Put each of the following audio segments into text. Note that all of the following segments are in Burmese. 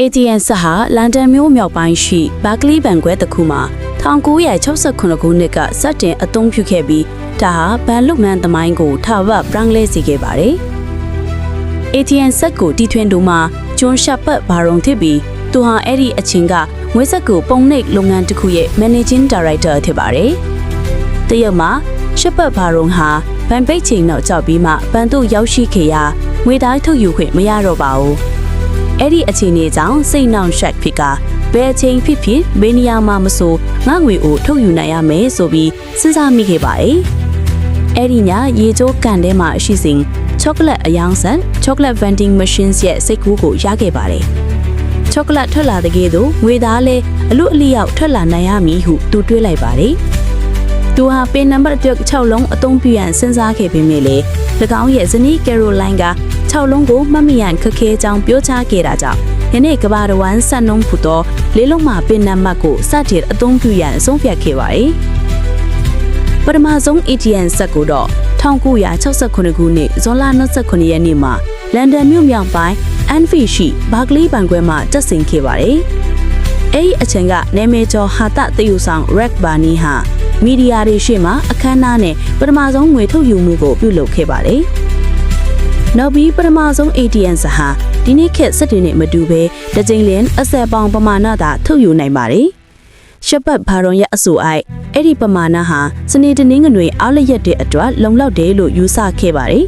ATN ဆက်ဟာလန်ဒန်မြို့မြောက်ပိုင်းရှိဘာကလီဘန်ကွဲတစ်ခုမှာ1968ခုနှစ်ကစတင်အသုံးပြုခဲ့ပြီးဒါဟာဘန်လုတ်မန်သမိုင်းကိုထာဝရပရန်လဲစေခဲ့ပါတယ်။ ATN ဆက်ကိုတီထွင်သူမှာဂျွန်ရှာပတ်ဘာရုံဖြစ်ပြီးသူဟာအဲ့ဒီအချိန်ကငွေဆက်ကိုပုံနှိပ်လုပ်ငန်းတစ်ခုရဲ့ Managing Director ဖြစ်ပါတယ်။တရုတ်မှာရှပ်ပတ်ဘာရုံဟာဗန်ပိတ်ချိန်နောက်ကြောက်ပြီးမှဗန်တို့ရောက်ရှိခဲ့ရာငွေသားထုတ်ယူခွင့်မရတော့ပါဘူး။ အဲ့ဒီအခြေအနေကြောင့်စိတ်နှောင့်ယှက်ဖြစ်ကဘယ်အချိန်ဖြစ်ဖြစ်ဘယ်နေရာမှာမဆိုငါငွေကိုထုတ်ယူနိုင်ရမယ်ဆိုပြီးစဉ်းစားမိခဲ့ပါတယ်။အဲ့ဒီညရေချိုးကန်ထဲမှာရှိစဉ်ချောကလက်အယောင်ဆန် chocolate vending machines ရဲ့စိတ်ကူးကိုရခဲ့ပါတယ်။ချောကလက်ထွက်လာတဲ့ကဲ့သို့ငွေသားလဲအလူအလျောက်ထွက်လာနိုင်ရမည်ဟုသူတွေးလိုက်ပါတယ်။ သူဟာပင်နံပါတ်တစ်6လုံးအသုံးပြုရန်စဉ်းစားခဲ့ပေမဲ့လေ၎င်းရဲ့ဇနီးကယ်ရိုလိုင်းက6လုံးကိုမှတ်မိရန်ခက်ခဲကြောင်းပြောကြားခဲ့တာကြောင့်ယနေ့ကဘာတဝမ်းဆက်နှုံးဖူသောလေးလုံးမှာပင်နံပါတ်ကိုစတင်အသုံးပြုရန်အဆုံးဖြတ်ခဲ့ပါတယ်။ပထမဆုံး ATN ဆက်ကိုတော့1969ခုနှစ်ဇွန်လ29ရက်နေ့မှာလန်ဒန်မြို့မြောက်ပိုင်းအန်ဖီရှိဘာကလီဘန်ကွဲမှာတက်ဆင်ခဲ့ပါတယ်။ အဲ့ဒီအချိန်ကနာမည်ကျော်ဟာတသယူဆောင် Rack Barney ဟာမီဒီယာတွေရှေ့မှာအခမ်းအနားနဲ့ပထမဆုံးငွေထုတ်ယူမှုကိုပြုလုပ်ခဲ့ပါတယ်။နောက်ပြီးပထမဆုံး ATN စဟာဒီနေ့ခေတ်စက်တွေနဲ့မတူဘဲတစ်ကြိမ်လင်းအစက်ပေါင်ပမာဏသာထုတ်ယူနိုင်ပါတယ်။ရှပ်ပတ်ဘာရွန်ရဲ့အဆိုအိုက်အဲ့ဒီပမာဏဟာစနေတနင်္ဂနွေအားလျက်တဲ့အတွက်လုံလောက်တယ်လို့ယူဆခဲ့ပါတယ်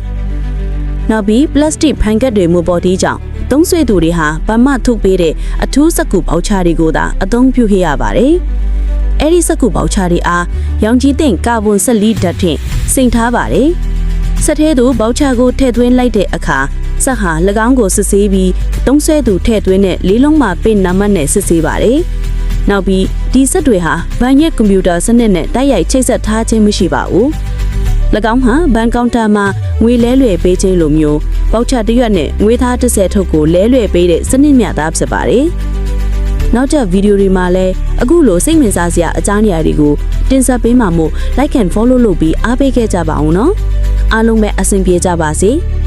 ။နောက်ပြီးပလတ်စတစ်ဖန်ကတ်တွေမှုပေါ်တီးကြောင့် သုံးဆွေသူတွေဟာဗမာထုတ်ပေးတဲ့အထူးစက်ကူပေါချာတွေကိုသာအသုံးပြုခဲ့ရပါတယ်။အဲ့ဒီစက်ကူပေါချာတွေအားရောင်ကြီးတဲ့ကာဗွန်ဆက်လီဓာတ်ဖြင့်စိန်ထားပါတယ်။စက်ထဲသို့ပေါချာကိုထည့်သွင်းလိုက်တဲ့အခါစက်ဟာ၎င်းကိုစစ်ဆေးပြီးသုံးဆွဲသူထည့်သွင်းတဲ့လေးလုံးမှာပင့်နံပါတ်နဲ့စစ်ဆေးပါတယ်။နောက်ပြီးဒီစက်တွေဟာဘဏ်ရဲ့ကွန်ပျူတာစနစ်နဲ့တိုက်ရိုက်ချိတ်ဆက်ထားခြင်းမရှိပါဘူး။၎ င်းဟာဘဏ်ကောင်တာမှာငွေလဲလွယ်ပေးခြင်းလိုမျိုးပေါချာတစ်ရွက်နဲ့ငွေသား30ထုတ်ကိုလဲလွယ်ပေးတဲ့စနစ်မြတ်သားဖြစ်ပါတယ်။နောက်ထပ်ဗီဒီယိုတွေမှာလည်းအခုလိုစိတ်ဝင်စားစရာအကြောင်းအရာတွေကိုတင်ဆက်ပေးမှာမို့ like and follow လုပ်ပြီးအားပေးခဲ့ကြပါအောင်နော်အားလုံးပဲအဆင်ပြေကြပါစေ။